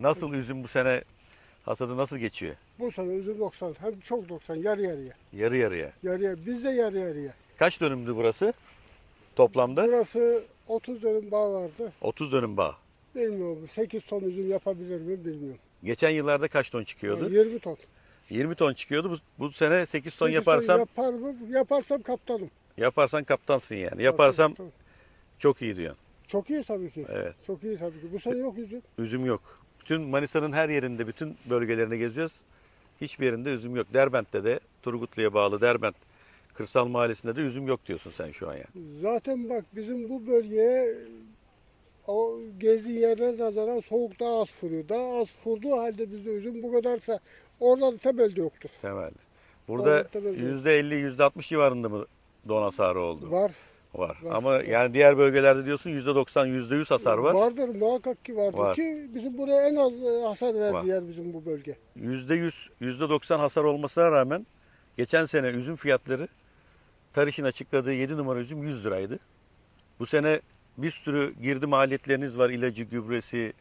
Nasıl üzüm bu sene hasadı nasıl geçiyor? Bu sene üzüm 90. Hem çok 90 yarı yarıya. Yarı yarıya. Yarıya biz de yarı yarıya. Kaç dönümdü burası toplamda? Burası 30 dönüm bağ vardı. 30 dönüm bağ. Bilmiyorum 8 ton üzüm yapabilir mi bilmiyorum. Geçen yıllarda kaç ton çıkıyordu? 20 ton. 20 ton çıkıyordu. Bu, bu sene 8 ton Sekiz yaparsam Yapar mı? Yaparsam kaptanım. yaparsan kaptansın yani. Yaparsam çok iyi diyorsun. Çok iyi tabii ki. Evet. Çok iyi tabii ki. Bu sene yok üzüm. Üzüm yok. Bütün Manisa'nın her yerinde, bütün bölgelerini geziyoruz. Hiçbir yerinde üzüm yok. Derbent'te de, Turgutlu'ya bağlı Derbent Kırsal Mahallesi'nde de üzüm yok diyorsun sen şu an yani. Zaten bak bizim bu bölgeye o gezdiğin yerden nazaran soğuk daha az vuruyor. Daha az vurduğu halde bizde üzüm bu kadarsa orada da temelde yoktur. Temelde. Burada tabii. %50, %60 civarında mı don hasarı oldu? Var. Var. Var. Ama yani diğer bölgelerde diyorsun %90, %100 hasar var. Vardır muhakkak ki vardır Var. ki bizim buraya en az e, hasar verdi Var. yer bizim bu bölge. %100, %90 hasar olmasına rağmen geçen sene üzüm fiyatları Tarış'ın açıkladığı 7 numara üzüm 100 liraydı. Bu sene bir sürü girdi maliyetleriniz var. İlacı, gübresi,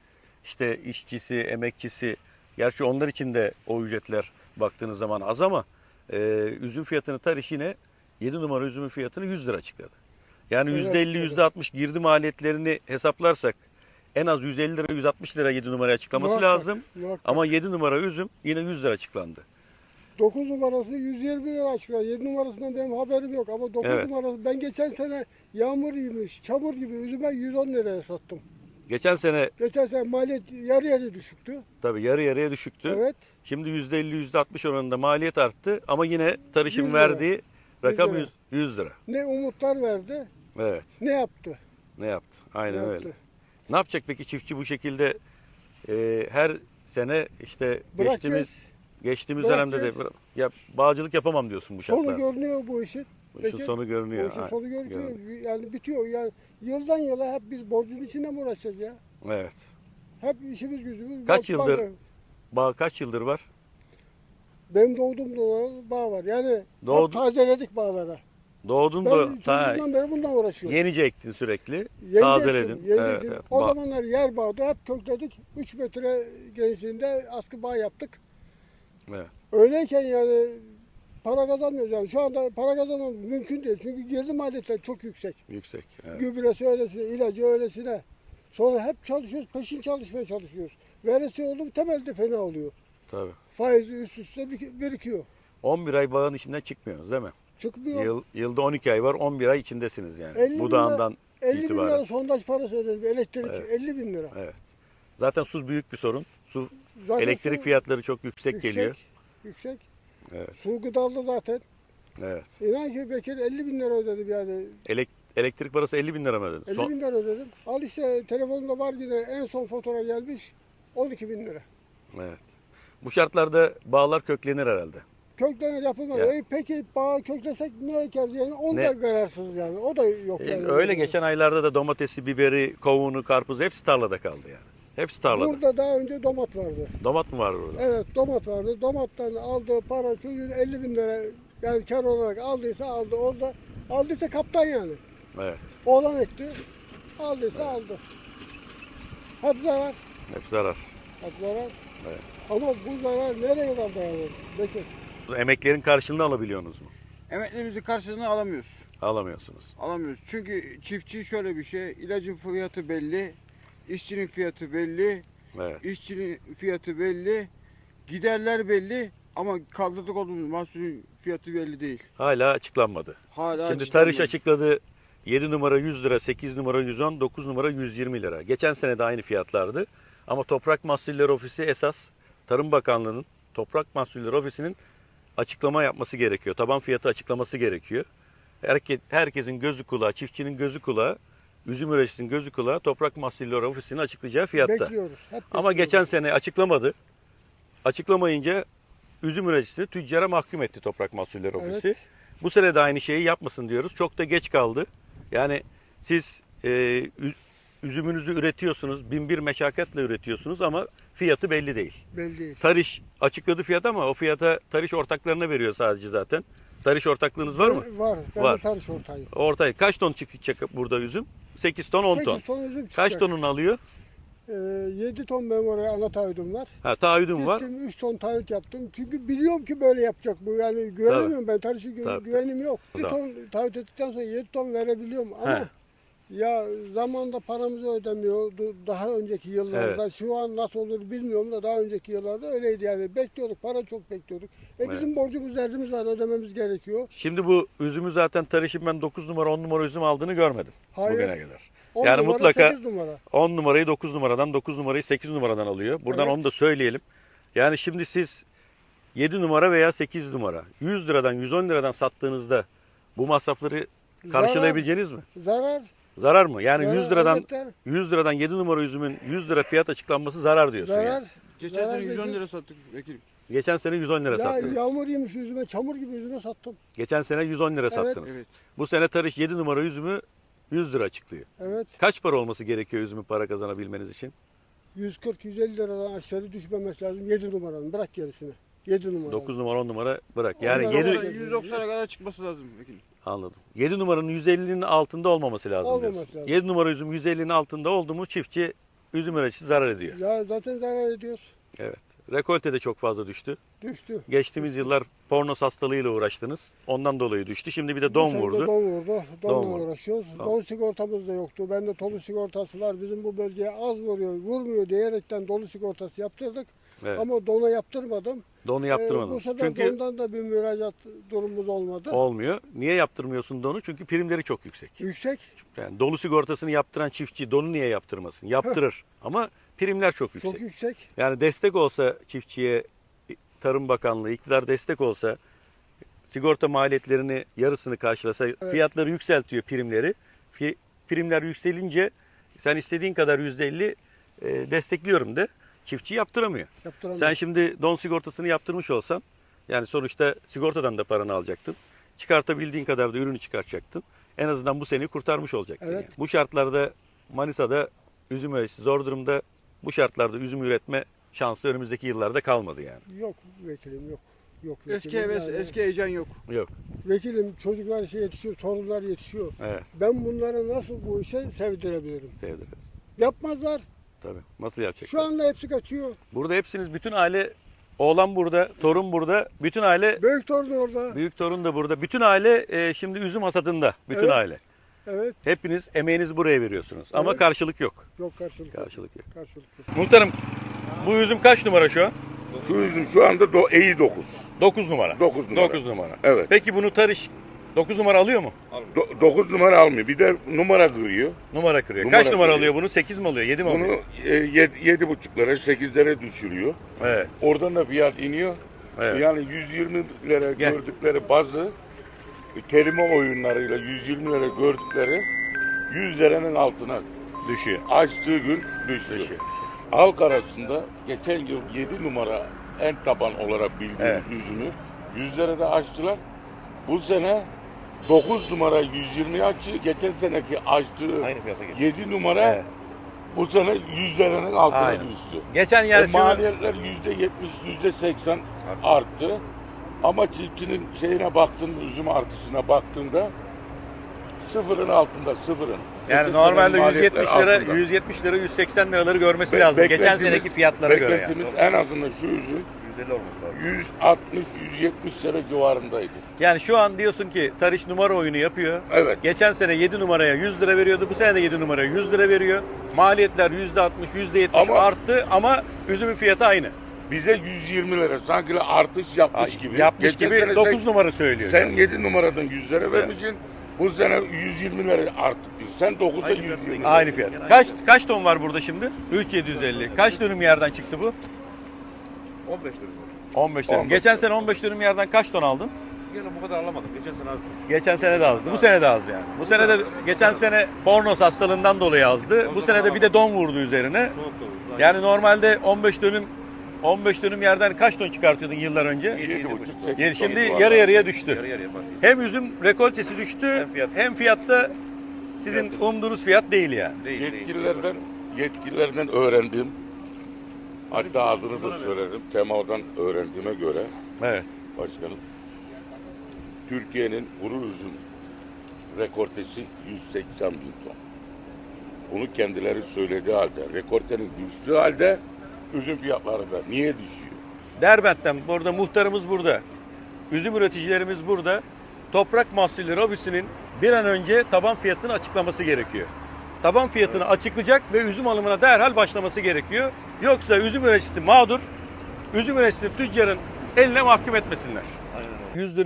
işte işçisi, emekçisi. Gerçi onlar için de o ücretler baktığınız zaman az ama e, üzüm fiyatını Tarış yine 7 numara üzümün fiyatını 100 lira açıkladı. Yani Evet, %50, evet. %60 girdi maliyetlerini hesaplarsak en az 150 lira, 160 lira 7 numaraya açıklaması Muhakkak, lazım. muhakkak. Ama 7 numara üzüm yine 100 lira açıklandı. 9 numarası 120 lira açıklar. 7 numarasından benim haberim yok ama 9 Evet. numarası ben geçen sene yağmur yemiş, çamur gibi üzüme 110 liraya sattım. Geçen sene Geçen sene maliyet yarı yarı düşüktü. tabii yarı yarıya düşüktü. Evet. Şimdi %50 %60 oranında maliyet arttı ama yine tarışın 100 lira. verdiği rakam 100 100, 100 lira. Ne umutlar verdi, Evet. ne yaptı? Ne yaptı? Aynen ne öyle. yaptı? Ne yapacak peki çiftçi bu şekilde e, her sene işte geçtiğimiz geçtiğimiz dönemde de ya bağcılık yapamam diyorsun bu Sonu şartlarda. görünüyor bu işin. Bu işin sonu Bu görünüyor. işin Ha, sonu görünüyor. görünüyor. Yani bitiyor. Yani yıldan yıla hep biz borcun içinde mi uğraşacağız ya? Evet. Hep işimiz gücümüz. Kaç yıldır? Bağ kaç yıldır var? Benim doğduğum bağ var. Yani Doğdu- tazeledik bağlara. Doğdun Ben da ta, çocukluğumdan beri bundan uğraşıyorum. yenice ektin sürekli. Yeni tazeledin. ektim, yeni Evet, ektim. evet. O Ba- zamanlar yer bağdı hep kökledik. 3 metre genişliğinde askı bağ yaptık. Evet. Öyleyken yani para kazanmıyoruz. Yani şu anda para kazanmam mümkün değil. Çünkü girdi maliyetler çok yüksek. Yüksek. Evet. Gübresi öylesine, ilacı öylesine. Sonra hep çalışıyoruz, peşin çalışmaya çalışıyoruz. Veresi oldu mu temelde fena oluyor. Tabii. Faizi üst üste bir- birikiyor. 11 ay bağın içinden çıkmıyoruz değil mi? Çıkmıyor. Yıl, yılda 12 ay var 11 ay içindesiniz yani. 50 bin Budağından 50 bin itibaren. lira sondaj parası ödedim. Elektrik Evet. 50 bin lira. Evet. Zaten su büyük bir sorun. Su Zaten elektrik su fiyatları çok yüksek, yüksek, geliyor. Yüksek. Evet. Su gıdalı zaten. Evet. İnan ki Bekir 50 bin lira ödedim yani. Elek- elektrik parası 50 bin lira mı ödedin? 50 Son- bin lira ödedim. Al işte telefonumda var yine en son fatura gelmiş 12 bin lira. Evet. Bu şartlarda bağlar köklenir herhalde. Köklenir yapılmaz. Ya. E, peki bağ köklesek ne ekeriz yani? Onu Ne? da kararsız yani. O da yok. E, yani. öyle geçen aylarda da domatesi, biberi, kavunu, karpuzu hepsi tarlada kaldı yani. Hepsi tarlada. Burada daha önce domat vardı. Domat mı var burada? Evet domat vardı. Domattan aldığı para 50 bin lira yani kar olarak aldıysa aldı. Orada aldıysa kaptan yani. Evet. Oğlan ekti. Aldıysa aldı. Hep zarar. Hep zarar. Hep zarar. Evet. Ama bu zarar nereye kadar dayanır? Bekir. Emeklerin karşılığını alabiliyorsunuz mu? Emeklerimizin karşılığını alamıyoruz. Alamıyorsunuz. Alamıyoruz. Çünkü çiftçi şöyle bir şey, ilacın fiyatı belli, işçinin fiyatı belli, Evet. işçinin fiyatı belli, giderler belli ama kaldırdık olduğumuz mahsulün fiyatı belli değil. Hala açıklanmadı. Hala Şimdi. Tarış açıkladı 7 numara 100 lira, 8 numara 110, 9 numara 120 lira. Geçen sene de aynı fiyatlardı. Ama Toprak Mahsulleri Ofisi esas Tarım Bakanlığı'nın Toprak Mahsulleri Ofisi'nin açıklama yapması gerekiyor. Taban fiyatı açıklaması gerekiyor. Herke, herkesin gözü kulağı, çiftçinin gözü kulağı, üzüm üreticisinin gözü kulağı Toprak Mahsulleri Ofisi'nin açıklayacağı fiyatta. Bekliyoruz. Hep Ama bekliyoruz. geçen sene açıklamadı. Açıklamayınca üzüm üreticisini tüccara mahkum etti Toprak Mahsulleri Evet. Ofisi. Bu sene de aynı şeyi yapmasın diyoruz. Çok da geç kaldı. Yani siz e, üzümünüzü üretiyorsunuz, bin bir meşakkatle üretiyorsunuz ama fiyatı belli değil. belli değil. Tarış açıkladı fiyat ama o fiyata tarış ortaklarına veriyor sadece zaten. Tarış ortaklığınız var mı? Var. Ben Var. de tarış ortağıyım. Ortaya kaç ton çıkacak burada üzüm? 8 ton, 10 ton. 8 ton üzüm Kaç çıkacak. tonunu alıyor? Ee, 7 ton benim oraya ana taahhüdüm var. Ha taahhüdün var. Gittim 3 ton taahhüt yaptım. Çünkü biliyorum ki böyle yapacak bu. Yani güvenemiyorum ben. Tarışı gü- Tabii. güvenim yok. O 1 zaman. ton taahhüt ettikten sonra 7 ton verebiliyorum ama He. Ya zamanda paramızı ödemiyordu daha önceki yıllarda. Şu an nasıl olur bilmiyorum da daha önceki yıllarda öyleydi yani. Bekliyorduk. Para çok bekliyorduk. E bizim borcumuz derdimiz var. Ödememiz gerekiyor. Şimdi bu üzümü zaten tarışın ben 9 numara 10 numara üzüm aldığını görmedim Hayır. bugüne kadar. 10 Yani numara, mutlaka- 8 numara. 10 numarayı 9 numaradan 9 numarayı 8 numaradan alıyor. Buradan Evet. onu da söyleyelim. Yani şimdi siz 7 numara veya 8 numara 100 liradan 110 liradan sattığınızda bu masrafları karşılayabileceğiniz mi? Zarar. Zarar mı? Yani zarar 100 liradan elbette. 100 liradan 7 numara üzümün 100 lira fiyat açıklanması zarar diyorsun Zarar. yani. Geçen Zarar sene 110 dedi. lira sattık vekilim. Geçen sene 110 lira Ya sattınız. yağmur yemiş üzüme, çamur gibi üzüme sattım. Geçen sene 110 lira Evet. sattınız. Evet. Bu sene tarış 7 numara üzümü 100 lira açıklıyor. Evet. Kaç para olması gerekiyor üzümün para kazanabilmeniz için? 140-150 liradan aşağı düşmemesi lazım 7 numaranın. Bırak gerisini. 7 numara. 9 numara 10 numara bırak. Yani Ondan 7 sonra- 190'a kadar çıkması lazım vekilim. Anladım. 7 numaranın 150'nin altında olmaması lazım Olmaması diyorsun. lazım. 7 numara üzüm 150'nin altında oldu mu çiftçi üzüm üreticisi zarar ediyor. Ya zaten zarar ediyoruz. Evet. Rekolte de çok fazla düştü. Düştü. Geçtiğimiz yıllar pornos hastalığıyla uğraştınız. Ondan dolayı düştü. Şimdi bir de Bu don sene de vurdu. Don vurdu. Donla Don vurdu. uğraşıyoruz. Tamam. Don sigortamız da yoktu. Bende dolu sigortası var. Bizim bu bölgeye az vuruyor, vurmuyor diyerekten dolu sigortası yaptırdık. Evet. Ama dona yaptırmadım. Donu Ee, yaptırmadın. bu sefer Çünkü dondan da bir müracaat durumumuz olmadı. olmuyor. Niye yaptırmıyorsun donu? Çünkü primleri çok yüksek. Yüksek. Yani dolu sigortasını yaptıran çiftçi donu niye yaptırmasın? Yaptırır. Ama primler çok yüksek. Çok yüksek. Yani destek olsa çiftçiye Tarım Bakanlığı, iktidar destek olsa sigorta maliyetlerini yarısını karşılasa fiyatları yükseltiyor primleri. Fi- primler yükselince sen istediğin kadar %50 e, destekliyorum de çiftçi yaptıramıyor. Yaptıramıyor. Sen şimdi don sigortasını yaptırmış olsan yani sonuçta sigortadan da paranı alacaktın. Çıkartabildiğin kadar da ürünü çıkartacaktın. En azından bu seni kurtarmış olacaktın. Evet. yani. Bu şartlarda Manisa'da üzüm üreticisi zor durumda. Bu şartlarda üzüm üretme şansı önümüzdeki yıllarda kalmadı yani. Yok vekilim yok. Yok Eski vekilim heves, yani. eski heyecan yok. Yok. Vekilim çocuklar şey yetişiyor, torunlar yetişiyor. Evet. Ben bunları nasıl bu işe sevdirebilirim? Sevdiriz. Yapmazlar. Tabii. Nasıl yapacak? Şu anda hepsi kaçıyor. Burada hepsiniz bütün aile oğlan burada, torun burada. Bütün aile Büyük torun orada. büyük torun da burada. Bütün aile e, şimdi üzüm hasadında. Bütün Evet. aile. Evet. Hepiniz emeğinizi buraya veriyorsunuz. Ama Evet. karşılık yok. Yok karşılık. yok. Karşılık yok. Karşılık yok. Muhtarım bu üzüm kaç numara şu an? Şu üzüm şu anda do, iyi 9. 9 numara. 9 numara. 9 numara. Evet. Peki bunu tarış 9 numara alıyor mu? 9 numara almıyor. Bir de numara kırıyor. Numara kırıyor. Numara kaç numara kırıyor. alıyor bunu? 8 mi alıyor? 7 mi Bunu alıyor? e, yedi, yedi buçuklara, 8'lere düşürüyor. Evet. Oradan da fiyat iniyor. evet. Yani 120 lira Gel. gördükleri bazı e, kelime oyunlarıyla 120 lira gördükleri 100 liranın altına Düşüyor. açtığı gün düşüyor. Düşüyor. Halk arasında geçen yıl 7 numara en taban olarak bildiğimiz Evet. yüzünü 100 lirada açtılar. Bu sene 9 numara 120 açtı. Geçen seneki açtığı Aynı fiyata geliyor. 7 numara Evet. bu sene 100 liranın altına Aynen. düştü. Geçen E, maliyetler %70, %80 arttı. Ama çiftçinin şeyine baktın, üzüm artışına baktığında sıfırın altında, sıfırın. yani Geçen normalde senenin maliyetler 170 lira, altında. 170 lira, 180 liraları görmesi Be- lazım. Geçen beklentimiz- seneki fiyatlara göre yani. Beklentimiz en azından şu üzüm 150 olması lazım. 160-170 lira civarındaydı. Yani şu an diyorsun ki Tarış numara oyunu yapıyor. Evet. Geçen sene 7 numaraya 100 lira veriyordu. Bu sene de 7 numaraya 100 lira veriyor. Maliyetler %60, %70 Ama- arttı ama üzümün fiyatı aynı. Bize 120 lira sanki artış yapmış gibi. Yapmış Geçen gibi sene 9 sen, numara söylüyor. Sen 7 numaradan 100 lira vermişsin. Bu sene 120 lira arttık biz. Sen 9'da Aynı 120 fiyatına lira. Aynı fiyat. Kaç kaç ton var burada şimdi? 3750. Kaç dönüm yerden çıktı bu? 15 lira. 15 dönüm. 15 Geçen dönüm. sene 15 dönüm yerden kaç ton aldın? Yine bu kadar alamadım. Geçen sene azdı. Geçen sene de azdı. Bu sene de az yani. Bu sene de geçen sene pornos hastalığından dolayı azdı. Bu sene de bir de don vurdu üzerine. Yani normalde 15 dönüm 15 dönüm yerden kaç ton çıkartıyordun yıllar önce? 7,5 8 Yani şimdi yarı yarıya düştü. Yarı yarıya bak. Hem üzüm rekoltesi düştü Hem fiyat. hem fiyatta sizin umduğunuz fiyat değil yani. Değil, değil. Yetkililerden yetkililerden öğrendim. Hatta adını da söyledim. Temadan öğrendiğime göre Evet. başkanım. Türkiye'nin kuru üzüm rekortesi 180 bin ton. Bunu kendileri söylediği halde, rekortenin düştüğü halde üzüm fiyatları da niye düşüyor? Derbent'ten, burada muhtarımız burada. Üzüm üreticilerimiz burada. Toprak Mahsulleri Lobisi'nin bir an önce taban fiyatını açıklaması gerekiyor. Taban fiyatını açıklayacak ve üzüm alımına derhal başlaması gerekiyor. Yoksa üzüm üreticisi mağdur, üzüm üreticisi tüccarın eline mahkum etmesinler. Aynen öyle. 100 dönüm